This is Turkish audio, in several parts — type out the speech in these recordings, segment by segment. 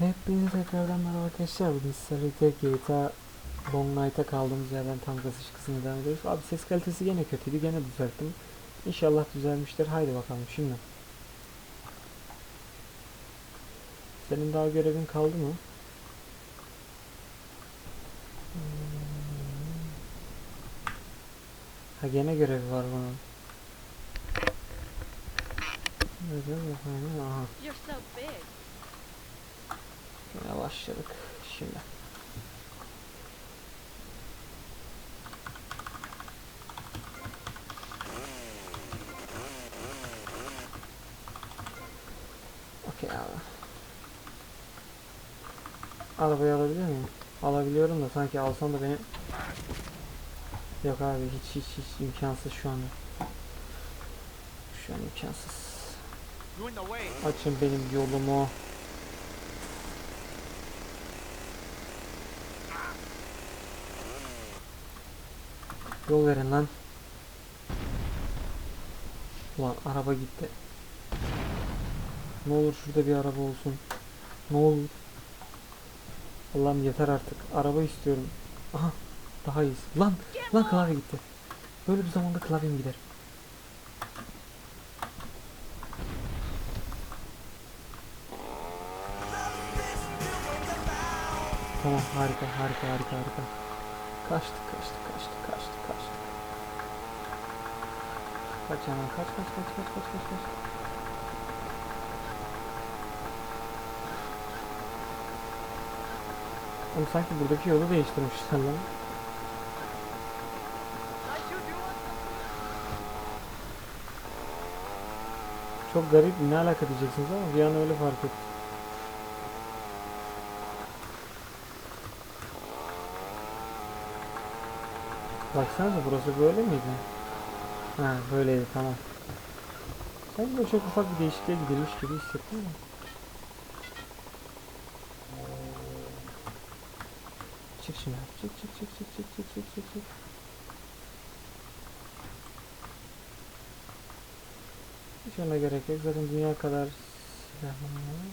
Hepinize tekrardan merhaba arkadaşlar. Bugün sizlerle GTA Long Night'a kaldığımız yerden tam kasış kısmına devam ediyoruz. Abi ses kalitesi gene kötüydü. Gene düzelttim. İnşallah düzelmiştir. Haydi bakalım şimdi. Senin daha görevin kaldı mı? Ha gene görevi var bunun. Aha. You're so big. Yine başladık şimdi. Okey abi. Arabayı alabiliyor muyum? Alabiliyorum da sanki alsam da beni... Yok abi hiç hiç hiç imkansız şu anda. Şu an imkansız. Açın benim yolumu. Yol verin lan. Ulan araba gitti. Ne olur şurada bir araba olsun. Ne olur. Allah'ım yeter artık. Araba istiyorum. Aha daha iyisi. Lan lan klavye gitti. Böyle bir zamanda klavyem gider. Tamam harika harika harika harika. Kaçtık kaçtık kaçtık kaçtık kaçtık. Kaç hemen kaç kaç kaç kaç kaç kaç kaç. Oğlum sanki buradaki yolu değiştirmişler lan. Çok garip ne alaka diyeceksiniz ama bir an öyle fark ettim. Baksanıza burası böyle miydi? Ha böyleydi tamam. Sanki böyle çok ufak bir değişikliğe gidilmiş gibi hissettim ama. Çık şimdi. Çık çık çık çık çık çık çık çık çık. Hiç ona gerek yok. Zaten dünya kadar silahım var.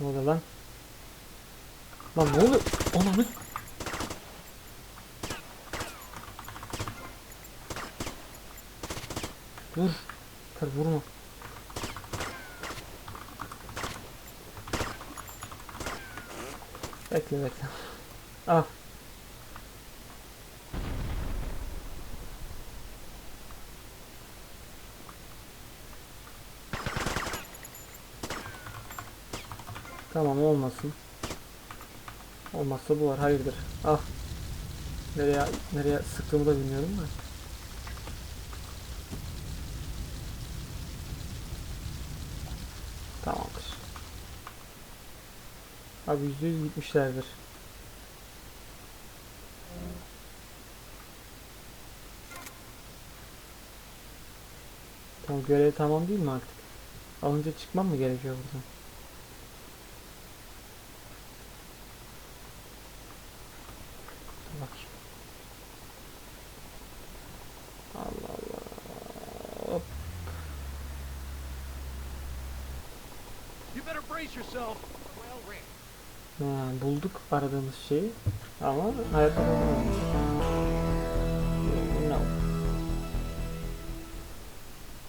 Ne oluyor lan? Lan ne oluyor? Ananı Dur. Kır vurma. Bekle bekle. Al. Tamam olmasın. Olmazsa bu var. Hayırdır. Al. Nereye nereye sıktığımı da bilmiyorum da. Tamamdır. Abi yüzde yüz gitmişlerdir. Tamam görev tamam değil mi artık? Alınca çıkmam mı gerekiyor buradan? Bakayım. Allah Allah. Hop. You better brace yourself. Ha, bulduk aradığımız şeyi ama hayatta bulamadık. No.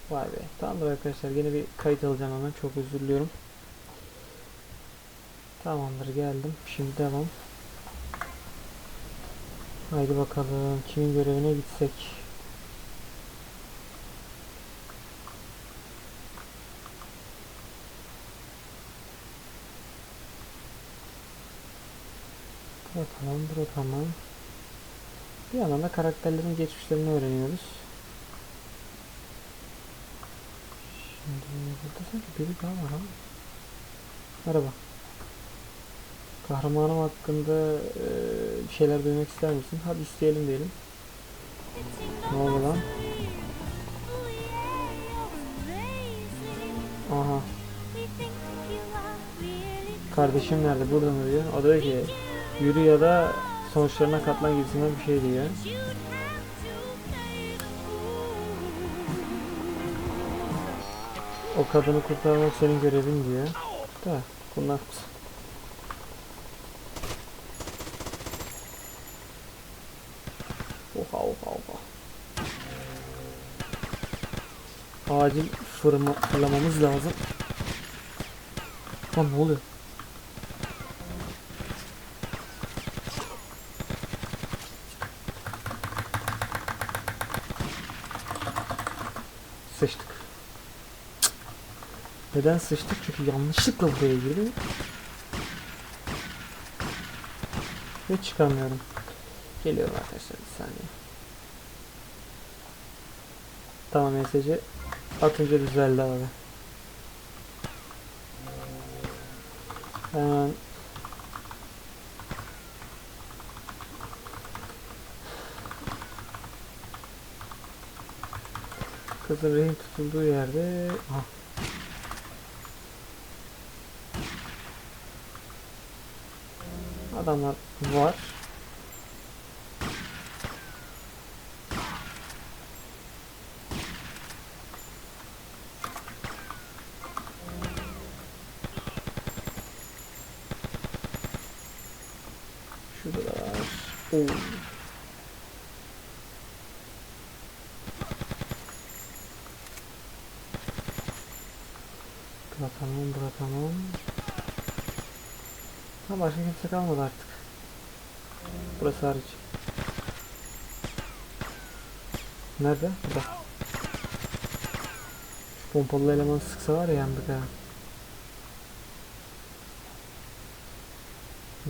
Vay be. Tamamdır arkadaşlar. Yine bir kayıt alacağım hemen. Çok özür diliyorum. Tamamdır geldim. Şimdi devam. Haydi bakalım. Kimin görevine gitsek. Tamam, bu da tamam. Bir yandan da karakterlerin geçmişlerini öğreniyoruz. Şimdi burada sanki biri daha var ama. Merhaba. Kahramanım hakkında eee, bir şeyler duymak ister misin? Hadi isteyelim diyelim. Ne oldu lan? Aha. Kardeşim nerede? Burada mı diyor. O diyor ki yürü ya da sonuçlarına katlan gibisinden bir şey diyor. O kadını kurtarmak senin görevin diyor. Da bunlar Oha oha oha. Acil fırma, fırlamamız lazım. Lan ne oluyor? Sıçtık. Neden sıçtık? Çünkü yanlışlıkla buraya girdim. Ve çıkamıyorum. Geliyorum arkadaşlar bir saniye. Tamam mesajı atınca düzeldi abi. Hemen Kızın rehin tutulduğu yerde Aha. Adamlar var. Şurada da var. Oo. Bura tamam, bura tamam. Başka kimse kalmadı artık. Burası hariç. Nerede? Burada. Pompalı eleman sıksa var ya yandık ha.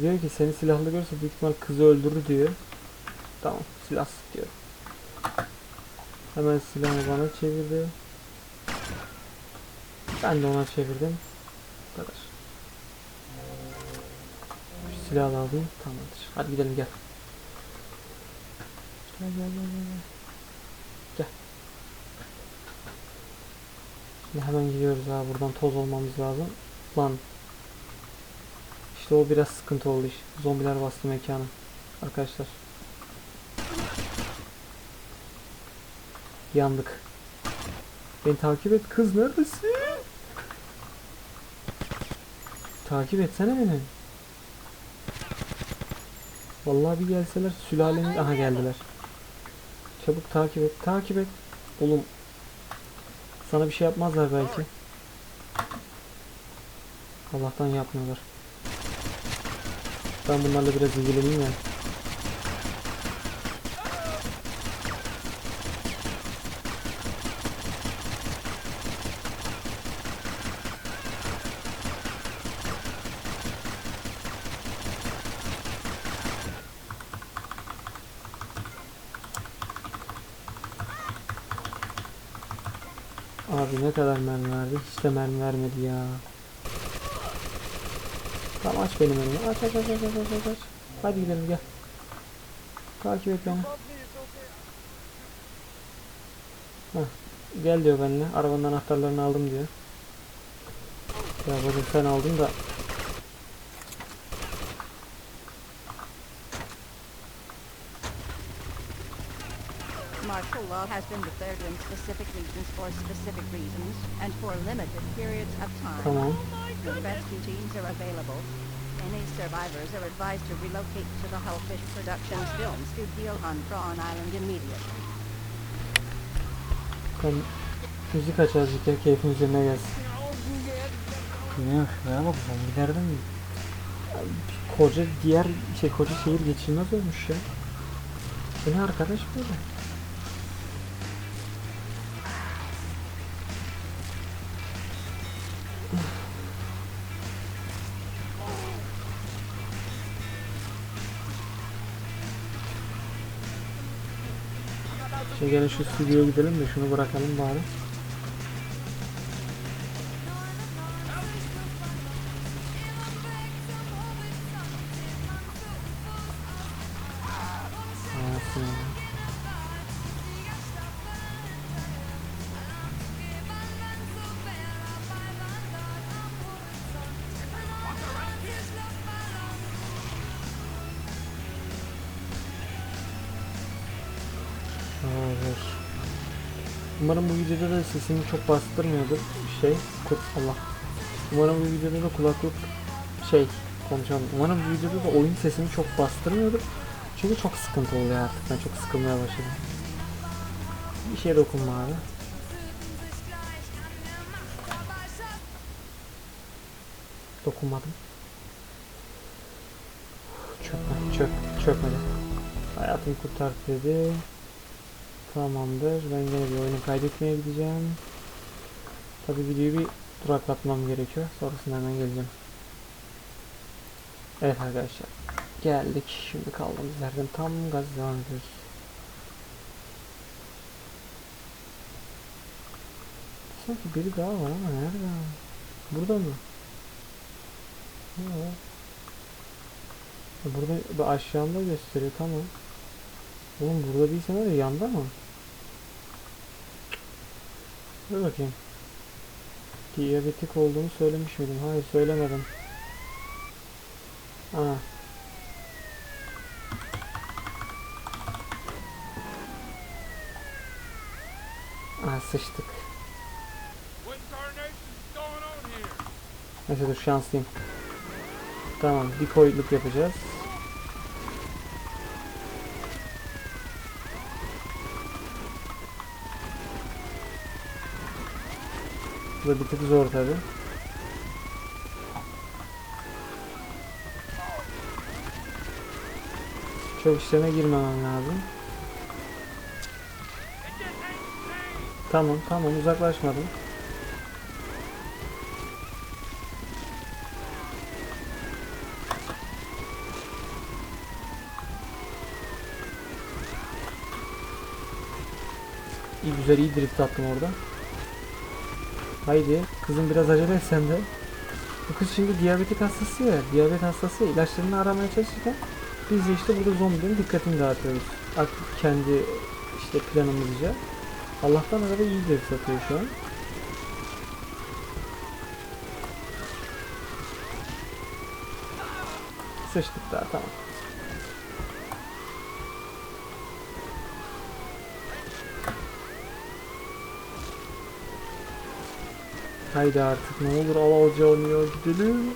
Diyor ki seni silahlı görürse büyük ihtimal kızı öldürür diyor. Tamam silah diyor. Hemen silahını bana çevirdi. Ben de ona çevirdim. Silahı alayım. Tamamdır. Hadi gidelim gel. Gel gel gel gel. gel. Şimdi hemen gidiyoruz ha. Buradan toz olmamız lazım. Lan. İşte o biraz sıkıntı oldu iş. Zombiler bastı mekanı. Arkadaşlar. Yandık. Beni takip et kız neredesin? Takip etsene beni. Vallahi bir gelseler sülalemiz aha geldiler. Çabuk takip et, takip et. Oğlum sana bir şey yapmazlar belki. Allah'tan yapmıyorlar. Ben bunlarla biraz ilgileneyim ya. Abi ne kadar mermi verdi? Hiç de mermi vermedi ya. Tamam aç benim önümü. Aç aç aç aç aç aç aç. Hadi gidelim gel. Takip et beni. Heh, gel diyor benimle. Arabanın anahtarlarını aldım diyor. Ya bacım sen aldın da Martial law has been declared in specific regions for specific reasons and for limited periods of time. tamam. The rescue teams are available. Any survivors are advised to relocate to the Hullfish Productions film studio on Prawn Island immediately. Ben müzik aç azıcık ya keyfin üzerine gelsin. Ne şuraya bak zombilerden mi? Ay, Koca diğer şey koca şehir geçilmez olmuş ya. Bu ne arkadaş böyle? Şey gelin şu stüdyoya gidelim de şunu bırakalım bari. Umarım bu videoda da sesimi çok bastırmıyordur. Şey, Allah. Umarım bu videoda da kulaklık şey konuşalım. Umarım bu videoda da oyun sesini çok bastırmıyordur. Çünkü çok sıkıntı oluyor artık. Ben çok sıkılmaya başladım. Bir şeye dokunma abi. Dokunmadım. Çökme, çök, çökmedi. Hayatımı kurtar dedi. Tamamdır. Ben gene bir oyunu kaydetmeye gideceğim. Tabi videoyu bir duraklatmam gerekiyor. Sonrasında hemen geleceğim. Evet arkadaşlar. Geldik. Şimdi kaldığımız yerden tam gaz devam ediyoruz. Sanki biri daha var ama nerede? Burada mı? Burada bu aşağımda gösteriyor tamam. Oğlum burada değilse var ya yanda mı? Dur bakayım. Diyabetik olduğunu söylemiş miydim? Hayır söylemedim. Aa. Aa sıçtık. Neyse dur şanslıyım. Tamam bir koyduk yapacağız. Bu da bir tık zor tabi. Çok işlerine girmemem lazım. Tamam tamam uzaklaşmadım. İyi güzel iyi drift attım orada. Haydi kızım biraz acele et sen de. Bu kız şimdi diyabetik hastası ya. Diyabet hastası ilaçlarını aramaya çalışırken biz de işte burada zombilerin dikkatini dağıtıyoruz. Artık kendi işte planımızca. Allah'tan araba iyi drift atıyor şu an. Sıçtık daha tamam. Haydi artık ne olur al alacağım ya gidelim.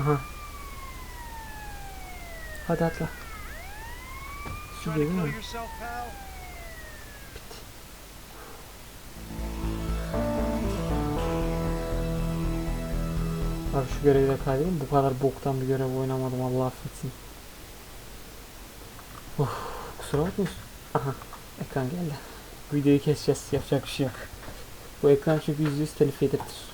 Aha. Hadi atla. Su değil mi? Abi şu görevi de kaydedeyim. Bu kadar boktan bir görev oynamadım Allah affetsin. Of, kusura bakmayın. Aha ekran geldi. Videoyu keseceğiz. Yapacak bir şey yok. Bu ekran çünkü %100 telif yedirtir.